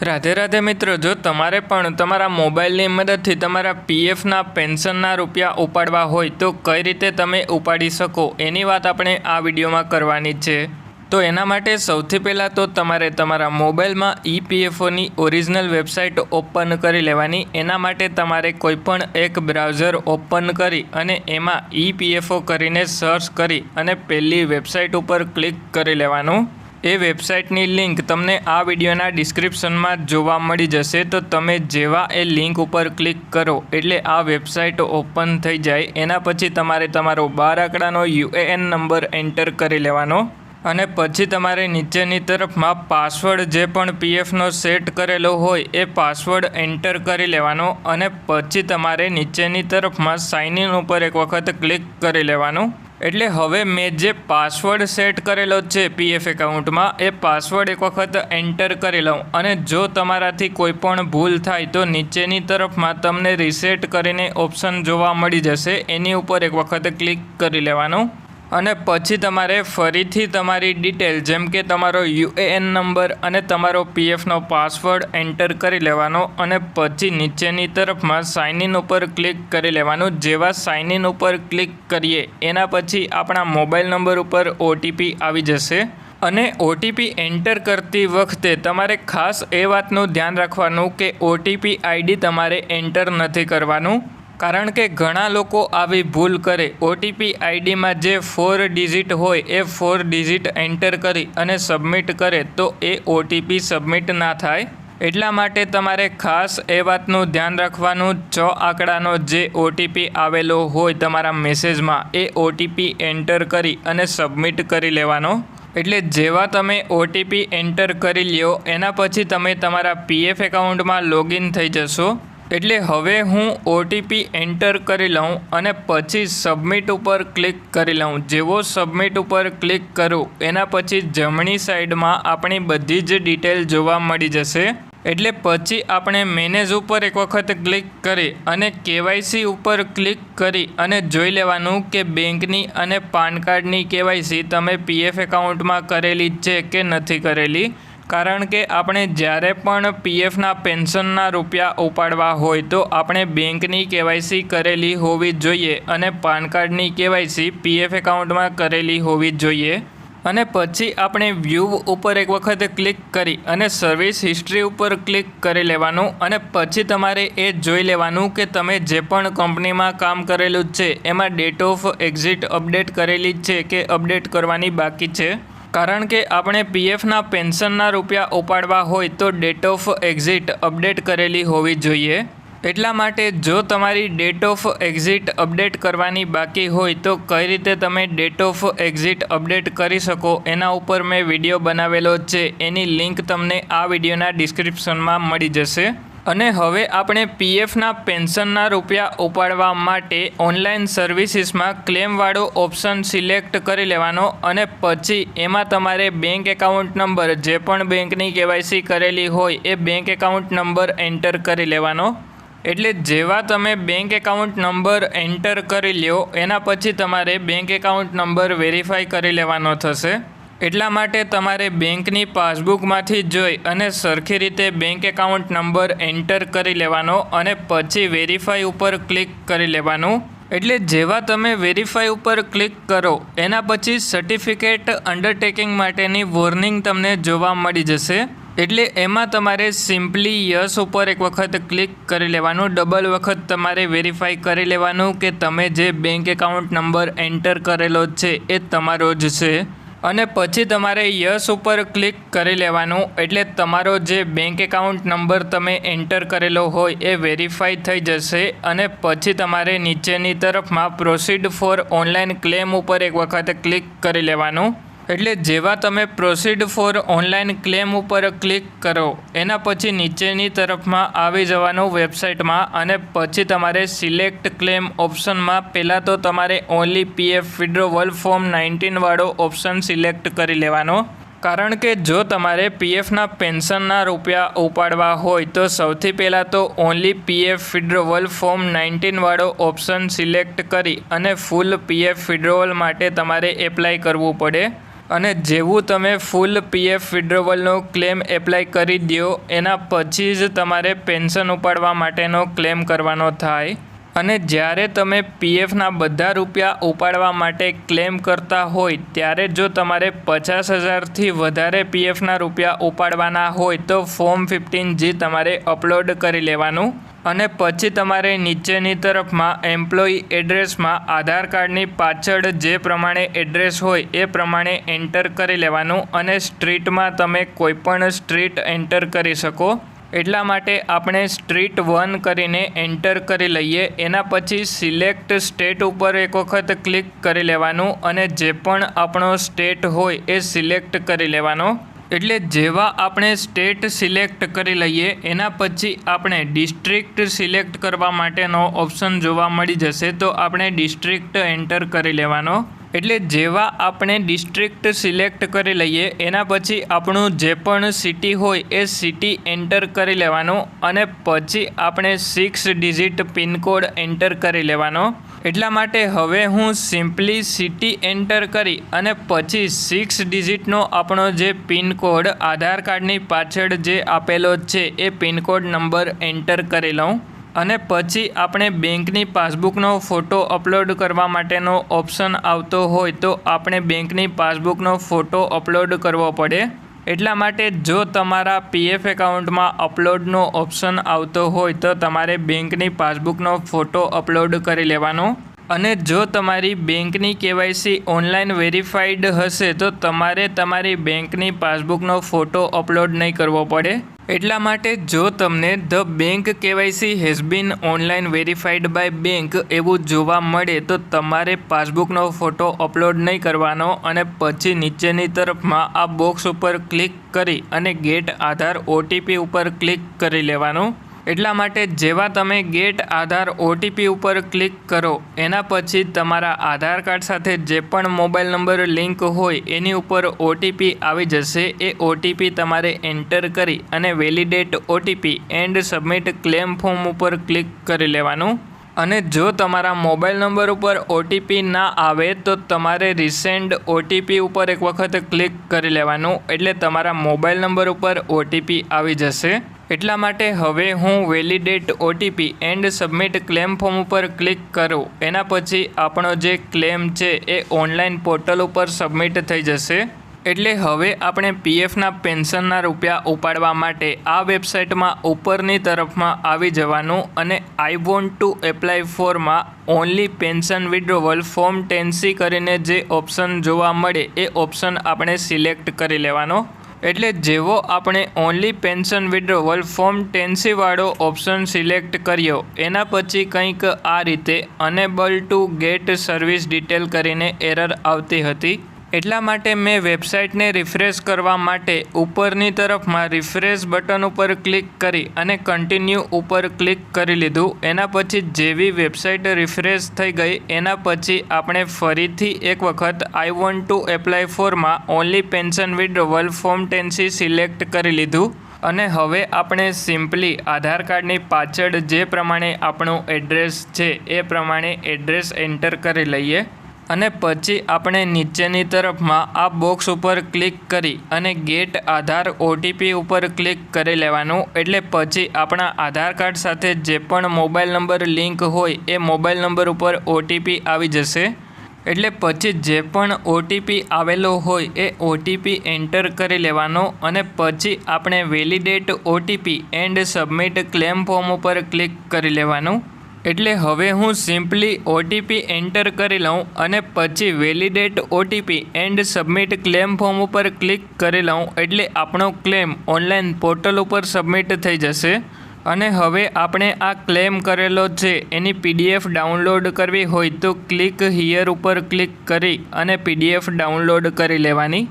રાધે રાધે મિત્રો, જો તમારે પણ તમારા મોબાઈલની મદદથી તમારા પીએફના પેન્શનના રૂપિયા ઉપાડવા હોય તો કઈ રીતે તમે ઉપાડી શકો? એની વાત આપણે આ વિડીયોમાં કરવાની છે. તો એના માટે સૌથી પહેલાં તો તમારે તમારા મોબાઈલમાં ઈપીએફઓની ઓરિજિનલ વેબસાઇટ ઓપન કરી લેવાની. એના માટે તમારે કોઈપણ એક બ્રાઉઝર ઓપન કરી અને એમાં ઈપીએફઓ કરીને સર્ચ કરી અને પહેલી વેબસાઇટ ઉપર ક્લિક કરી લેવાનું. એ વેબસાઇટની લિંક તમને આ વિડીયોના ડિસ્ક્રિપ્શનમાં જોવા મળી જશે. તો તમે જેવા એ લિંક ઉપર ક્લિક કરો એટલે આ વેબસાઇટ ઓપન થઈ જાય. એના પછી તમારે તમારો બાર આંકડાનો યુએએન નંબર એન્ટર કરી લેવાનો અને પછી તમારે નીચેની તરફમાં પાસવર્ડ જે પણ પીએફનો સેટ કરેલો હોય એ પાસવર્ડ એન્ટર કરી લેવાનો અને પછી તમારે નીચેની તરફમાં સાઇન ઇન ઉપર એક વખત ક્લિક કરી લેવાનું. એટલે હવે મેં જે પાસવર્ડ સેટ કરેલો છે પીએફ એકાઉન્ટમાં એ પાસવર્ડ એક વખત એન્ટર કરી લઉં. અને જો તમારાથી કોઈ પણ ભૂલ થાય તો નીચેની તરફમાં તમને રિસેટ કરીને ઓપ્શન જોવા મળી જશે. એની ઉપર એક વખત ક્લિક કરી લેવાનું. અને પછી તમારે ફરીથી તમારી ડિટેલ જેમ કે તમારો યુએએન નંબર અને તમારો પીએફનો પાસવર્ડ એન્ટર કરી લેવાનો અને પછી નીચેની તરફમાં સાઇન ઇન ઉપર ક્લિક કરી લેવાનું. જેવા સાઇન ઇન ઉપર ક્લિક કરીએ, એના પછી આપણા મોબાઈલ નંબર ઉપર ઓટીપી આવી જશે. અને ઓટીપી એન્ટર કરતી વખતે તમારે ખાસ એ વાતનું ધ્યાન રાખવાનું કે ઓટીપી આઈડી તમારે એન્ટર નથી કરવાનું. કારણ કે ઘણા લોકો આવી ભૂલ કરે. ઓટીપી આઈડીમાં જે ફોર ડિજિટ હોય એ ફોર ડિજિટ એન્ટર કરી અને સબમિટ કરે તો એ ઓટીપી સબમિટ ના થાય. એટલા માટે તમારે ખાસ એ વાતનું ધ્યાન રાખવાનું. છ આંકડાનો જે ઓટીપી આવેલો હોય તમારા મેસેજમાં એ ઓટીપી એન્ટર કરી અને સબમિટ કરી લેવાનો. એટલે જેવા તમે ઓટીપી એન્ટર કરી લ્યો, એના પછી તમે તમારા પીએફ એકાઉન્ટમાં લોગિન થઈ જશો. એટલે હવે હું ઓટીપી એન્ટર કરી લઉં અને પછી સબમિટ ઉપર ક્લિક કરી લઉં. જેવો સબમિટ ઉપર ક્લિક કરું, એના પછી જમણી સાઈડમાં આપણી બધી જ ડિટેલ જોવા મળી જશે. એટલે પછી આપણે મેનેજ ઉપર એક વખત ક્લિક કરી અને કેવાયસી ઉપર ક્લિક કરી અને જોઈ લેવાનું કે બેંકની અને પાન કાર્ડની કેવાયસી તમે પીએફ એકાઉન્ટમાં કરેલી છે કે નથી કરેલી. કારણ કે આપણે જ્યારે પણ પીએફના પેન્શનના રૂપિયા ઉપાડવા હોય તો આપણે બેંકની કેવાયસી કરેલી હોવી જોઈએ અને પાન કાર્ડની કેવાયસી પીએફ એકાઉન્ટમાં કરેલી હોવી જોઈએ. અને પછી આપણે વ્યૂ ઉપર એક વખત ક્લિક કરી અને સર્વિસ હિસ્ટ્રી ઉપર ક્લિક કરી લેવાનું અને પછી તમારે એ જોઈ લેવાનું કે તમે જે પણ કંપનીમાં કામ કરેલું છે, એમાં ડેટ ઓફ એક્ઝિટ અપડેટ કરેલી છે કે અપડેટ કરવાની બાકી છે. કારણ કે આપણે પીએફના પેન્શનના રૂપિયા ઉપાડવા હોય તો ડેટ ઓફ એક્ઝિટ અપડેટ કરેલી હોવી જોઈએ. એટલા માટે જો તમારી ડેટ ઓફ એક્ઝિટ અપડેટ કરવાની બાકી હોય તો કઈ રીતે તમે ડેટ ઓફ એક્ઝિટ અપડેટ કરી શકો એના ઉપર મેં વીડિયો બનાવેલો છે. એની લિંક તમને આ વિડીયોના ડિસ્ક્રિપ્શનમાં મળી જશે. અને હવે આપણે પીએફના પેન્શનના રૂપિયા ઉપાડવા માટે ઓનલાઈન સર્વિસીસમાં ક્લેમવાળો ઓપ્શન સિલેક્ટ કરી લેવાનો અને પછી એમાં તમારે બેંક એકાઉન્ટ નંબર જે પણ બેંકની કેવાયસી કરેલી હોય એ બેંક એકાઉન્ટ નંબર એન્ટર કરી લેવાનો. એટલે જેવા તમે બેંક એકાઉન્ટ નંબર એન્ટર કરી લ્યો, એના પછી તમારે બેંક એકાઉન્ટ નંબર વેરીફાઈ કરી લેવાનો થશે. એટલા માટે તમારે બેંકની પાસબુકમાંથી જોઈ અને સરખી રીતે બેંક એકાઉન્ટ નંબર એન્ટર કરી લેવાનો અને પછી વેરીફાઈ ઉપર ક્લિક કરી લેવાનું. એટલે જેવા તમે વેરીફાઈ ઉપર ક્લિક કરો, એના પછી સર્ટિફિકેટ અંડરટેકિંગ માટેની વોર્નિંગ તમને જોવા મળી જશે. એટલે એમાં તમારે સિમ્પલી યસ ઉપર એક વખત ક્લિક કરી લેવાનું, ડબલ વખત તમારે વેરીફાઈ કરી લેવાનું કે તમે જે બેંક એકાઉન્ટ નંબર એન્ટર કરેલો છે એ તમારો જ છે. અને પછી તમારે યસ ઉપર ક્લિક કરી લેવાનું. એટલે તમારો જે બેંક એકાઉન્ટ નંબર તમે એન્ટર કરેલો હોય એ વેરીફાઈ થઈ જશે અને પછી તમારે નીચેની તરફમાં પ્રોસીડ ફોર ઓનલાઈન ક્લેમ ઉપર એક વખત ક્લિક કરી લેવાનું. એટલે જેવા તમે પ્રોસીડ ફોર ઓનલાઈન ક્લેમ ઉપર ક્લિક કરો, એના પછી નીચેની તરફમાં આવી જવાનું વેબસાઇટમાં અને પછી તમારે સિલેક્ટ ક્લેમ ઓપ્શનમાં પહેલાં તો તમારે only P F withdrawal form નાઇન્ટીનવાળો option select કરી લેવાનો. કારણ કે જો તમારે પીએફના પેન્શનના રૂપિયા ઉપાડવા હોય, તો સૌથી પહેલાં તો only P F withdrawal form નાઇન્ટીનવાળો option select કરી અને ફૂલ પીએફ વિડ્રોવલ માટે તમારે એપ્લાય કરવું પડે. અને જેવું તમે ફૂલ પીએફ વિડ્રોવલનો ક્લેમ એપ્લાય કરી દો એના પછી જ તમારે પેન્શન ઉપાડવા માટેનો ક્લેમ કરવાનો થાય. અને જ્યારે તમે પીએફના બધા રૂપિયા ઉપાડવા માટે ક્લેમ કરતા હોય, ત્યારે જો તમારે પચાસ હજારથી વધારે પીએફના રૂપિયા ઉપાડવાના હોય, તો ફોર્મ ફિફ્ટીન જી તમારે અપલોડ કરી લેવાનું. અને પછી તમારે નીચેની તરફમાં એમ્પ્લોયી એડ્રેસમાં આધાર કાર્ડની પાછળ જે પ્રમાણે એડ્રેસ હોય, એ પ્રમાણે એન્ટર કરી લેવાનું. અને સ્ટ્રીટમાં તમે કોઈપણ સ્ટ્રીટ એન્ટર કરી શકો. એટલા માટે આપણે સ્ટ્રીટ વન કરીને એન્ટર કરી લઈએ. એના પછી સિલેક્ટ સ્ટેટ ઉપર એક વખત ક્લિક કરી લેવાનું અને જે પણ આપણો સ્ટેટ હોય એ સિલેક્ટ કરી લેવાનો. એટલે જેવા આપણે સ્ટેટ સિલેક્ટ કરી લઈએ, એના પછી આપણે ડિસ્ટ્રિક્ટ સિલેક્ટ કરવા માટેનો ઓપ્શન જોવા મળી જશે. તો આપણે ડિસ્ટ્રિક્ટ એન્ટર કરી લેવાનો. એટલે જેવા આપણે ડિસ્ટ્રિક્ટ સિલેક્ટ કરી લઈએ, એના પછી આપણું જે પણ સિટી હોય એ સિટી એન્ટર કરી લેવાનું અને પછી આપણે સિક્સ ડિજિટ પિનકોડ એન્ટર કરી લેવાનો. એટલા માટે હવે હું સિમ્પલી સિટી એન્ટર કરી અને પછી સિક્સ ડિજિટનો આપણો જે પિનકોડ આધાર કાર્ડની પાછળ જે આપેલો છે, એ પિનકોડ નંબર એન્ટર કરી લઉં. અને પછી આપણે બેંકની પાસબુકનો ફોટો અપલોડ કરવા માટેનો ઓપ્શન આવતો હોય તો આપણે બેંકની પાસબુકનો ફોટો અપલોડ કરવો પડે. એટલા માટે જો તમારા પીએફ એકાઉન્ટમાં અપલોડનો ઓપ્શન આવતો હોય તો તમારે બેંકની પાસબુકનો ફોટો અપલોડ કરી લેવાનો. અને જો તમારી બેંકની કેવાયસી ઓનલાઈન વેરીફાઈડ હશે તો તમારે તમારી બેંકની પાસબુકનો ફોટો અપલોડ નહીં કરવો પડે. એટલા માટે જો તમને the bank K Y C has been online verified by bank એવું જોવા મળે તો તમારે પાસબુકનો ફોટો અપલોડ નહીં કરવાનો અને પછી નીચેની તરફમાં આ બોક્સ ઉપર ક્લિક કરી અને get Aadhaar O T P ઉપર ક્લિક કરી લેવાનું. એટલા માટે જેવા તમે get Aadhaar O T P ઉપર ક્લિક કરો, એના પછી તમારા આધાર કાર્ડ સાથે જે પણ મોબાઈલ નંબર લિંક હોય એની ઉપર ઓટીપી આવી જશે. એ ઓટીપી તમારે એન્ટર કરી અને validate O T P and submit claim form ઉપર ક્લિક કરી લેવાનું. અને જો તમારા મોબાઈલ નંબર ઉપર ઓટીપી ના આવે તો તમારે રિસેન્ડ ઓટીપી ઉપર એક વખત ક્લિક કરી લેવાનું. એટલે તમારા મોબાઈલ નંબર ઉપર ઓટીપી આવી જશે. એટલા માટે હવે હું validate O T P and submit claim form ઉપર ક્લિક કરું. એના પછી આપણો જે ક્લેમ છે એ ઓનલાઈન પોર્ટલ ઉપર સબમિટ થઈ જશે. એટલે હવે આપણે પીએફના પેન્શનના રૂપિયા ઉપાડવા માટે આ વેબસાઇટમાં ઉપરની તરફમાં આવી જવાનું અને I want to apply ફોરમાં only pension withdrawal form ten C કરીને જે ઓપ્શન જોવા મળે એ ઓપ્શન આપણે સિલેક્ટ કરી લેવાનો. એટલે જેવો આપણે ઓનલી પેન્શન વિડ્રોવલ ફોર્મ ટેન્સીવાળો ઓપ્શન સિલેક્ટ કર્યો, એના પછી કંઈક આ રીતે unable to get service detail કરીને એરર આવતી હતી. એટલા માટે મેં વેબસાઇટને રિફ્રેશ કરવા માટે ઉપરની તરફમાં રિફ્રેશ બટન ઉપર ક્લિક કરી અને કન્ટિન્યુ ઉપર ક્લિક કરી લીધું. એના પછી જેવી વેબસાઇટ રિફ્રેશ થઈ ગઈ, એના પછી આપણે ફરીથી એક વખત I want to apply ફોરમાં only pension withdrawal form ten C select કરી લીધું. અને હવે આપણે સિમ્પલી આધાર કાર્ડની પાછળ જે પ્રમાણે આપણું એડ્રેસ છે, એ પ્રમાણે એડ્રેસ એન્ટર કરી લઈએ. અને પછી આપણે નીચેની તરફમાં આ બોક્સ ઉપર ક્લિક કરી અને get Aadhaar O T P ઉપર ક્લિક કરી લેવાનું. એટલે પછી આપણા આધાર કાર્ડ સાથે જે પણ મોબાઈલ નંબર લિંક હોય એ મોબાઈલ નંબર ઉપર ઓટીપી આવી જશે. એટલે પછી જે પણ ઓટીપી આવેલો હોય એ ઓટીપી એન્ટર કરી લેવાનો અને પછી આપણે validate O T P and submit claim form ઉપર ક્લિક કરી લેવાનું. એટલે હવે હું સિમ્પલી ઓટીપી એન્ટર કરી લઉં અને પછી validate O T P and submit claim form ઉપર ક્લિક કરી લઉં એટલે આપણો ક્લેમ ઓનલાઈન પોર્ટલ ઉપર સબમિટ થઈ જશે. અને હવે આપણે આ ક્લેમ કરેલો છે, એની પીડીએફ ડાઉનલોડ કરવી હોય તો ક્લિક હિયર ઉપર ક્લિક કરી અને પીડીએફ ડાઉનલોડ કરી લેવાની.